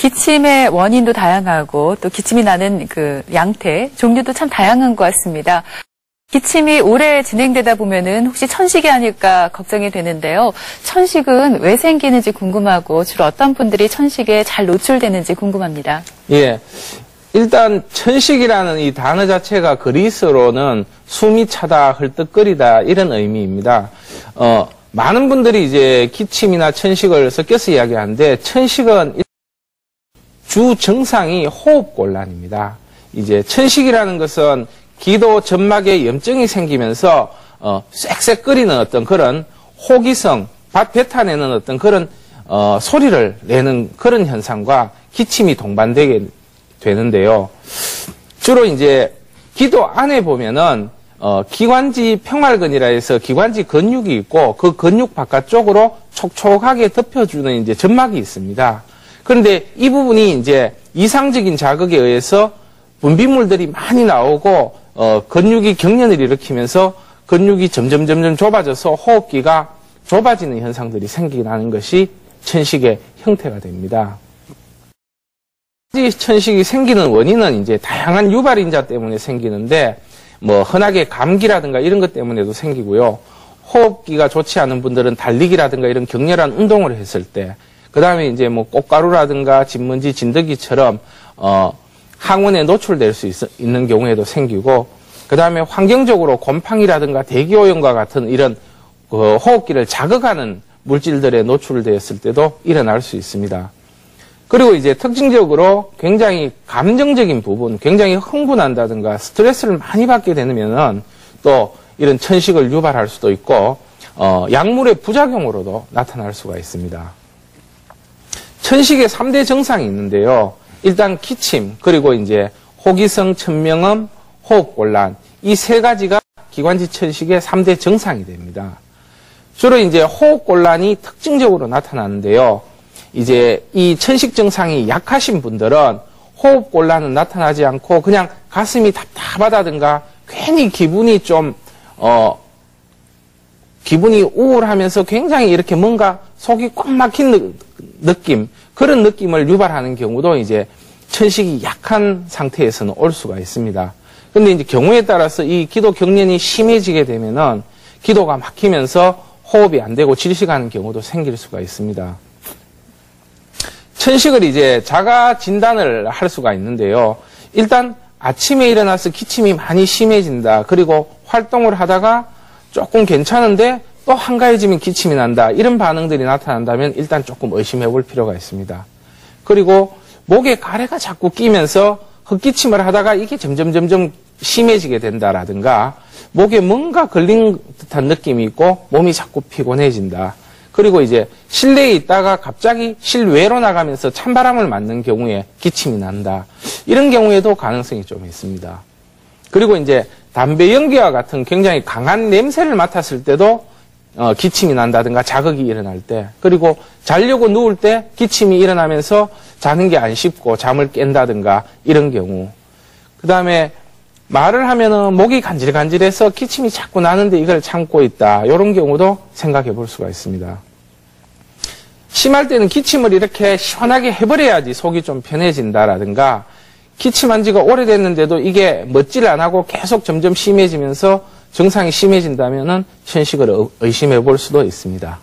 기침의 원인도 다양하고 또 기침이 나는 그 양태, 종류도 참 다양한 것 같습니다. 기침이 오래 진행되다 보면은 혹시 천식이 아닐까 걱정이 되는데요. 천식은 왜 생기는지 궁금하고 주로 어떤 분들이 천식에 잘 노출되는지 궁금합니다. 예. 일단 천식이라는 이 단어 자체가 그리스로는 숨이 차다, 헐떡거리다 이런 의미입니다. 어, 많은 분들이 이제 기침이나 천식을 섞여서 이야기하는데 천식은 주 증상이 호흡곤란입니다. 이제 천식이라는 것은 기도 점막에 염증이 생기면서 어, 쌕쌕 끓이는 어떤 그런 호기성, 밭 뱉어내는 어떤 그런 어, 소리를 내는 그런 현상과 기침이 동반되게 되는데요. 주로 이제 기도 안에 보면은 어, 기관지 평활근이라 해서 기관지 근육이 있고 그 근육 바깥쪽으로 촉촉하게 덮여주는 이제 점막이 있습니다. 그런데 이 부분이 이제 이상적인 자극에 의해서 분비물들이 많이 나오고 어, 근육이 경련을 일으키면서 근육이 점점 점점 좁아져서 호흡기가 좁아지는 현상들이 생기는 것이 천식의 형태가 됩니다. 천식이 생기는 원인은 이제 다양한 유발인자 때문에 생기는데 뭐 흔하게 감기라든가 이런 것 때문에도 생기고요. 호흡기가 좋지 않은 분들은 달리기라든가 이런 격렬한 운동을 했을 때, 그 다음에 이제 뭐 꽃가루라든가 진먼지, 진드기처럼 어 항원에 노출될 수 있, 있는 경우에도 생기고, 그 다음에 환경적으로 곰팡이라든가 대기오염과 같은 이런 그 호흡기를 자극하는 물질들에 노출되었을 때도 일어날 수 있습니다. 그리고 이제 특징적으로 굉장히 감정적인 부분, 굉장히 흥분한다든가 스트레스를 많이 받게 되면은 또 이런 천식을 유발할 수도 있고, 어, 약물의 부작용으로도 나타날 수가 있습니다. 천식의 3대 증상이 있는데요. 일단 기침, 그리고 이제 호기성, 천명음, 호흡곤란, 이 세 가지가 기관지 천식의 3대 증상이 됩니다. 주로 이제 호흡곤란이 특징적으로 나타나는데요. 이제 이 천식 증상이 약하신 분들은 호흡 곤란은 나타나지 않고 그냥 가슴이 답답하다든가 괜히 기분이 좀, 어, 기분이 우울하면서 굉장히 이렇게 뭔가 속이 꽉 막힌 느낌, 그런 느낌을 유발하는 경우도 이제 천식이 약한 상태에서는 올 수가 있습니다. 근데 이제 경우에 따라서 이 기도 경련이 심해지게 되면은 기도가 막히면서 호흡이 안 되고 질식하는 경우도 생길 수가 있습니다. 천식을 이제 자가 진단을 할 수가 있는데요. 일단 아침에 일어나서 기침이 많이 심해진다. 그리고 활동을 하다가 조금 괜찮은데 또 한가해지면 기침이 난다. 이런 반응들이 나타난다면 일단 조금 의심해 볼 필요가 있습니다. 그리고 목에 가래가 자꾸 끼면서 헛기침을 하다가 이게 점점 점점 심해지게 된다라든가 목에 뭔가 걸린 듯한 느낌이 있고 몸이 자꾸 피곤해진다. 그리고 이제 실내에 있다가 갑자기 실외로 나가면서 찬바람을 맞는 경우에 기침이 난다. 이런 경우에도 가능성이 좀 있습니다. 그리고 이제 담배 연기와 같은 굉장히 강한 냄새를 맡았을 때도 어, 기침이 난다든가 자극이 일어날 때 그리고 자려고 누울 때 기침이 일어나면서 자는 게 안 쉽고 잠을 깬다든가 이런 경우 그 다음에 말을 하면은 목이 간질간질해서 기침이 자꾸 나는데 이걸 참고 있다. 이런 경우도 생각해 볼 수가 있습니다. 심할 때는 기침을 이렇게 시원하게 해버려야지 속이 좀 편해진다라든가 기침한 지가 오래됐는데도 이게 멋지를 안 하고 계속 점점 심해지면서 증상이 심해진다면은 현식을 의심해 볼 수도 있습니다.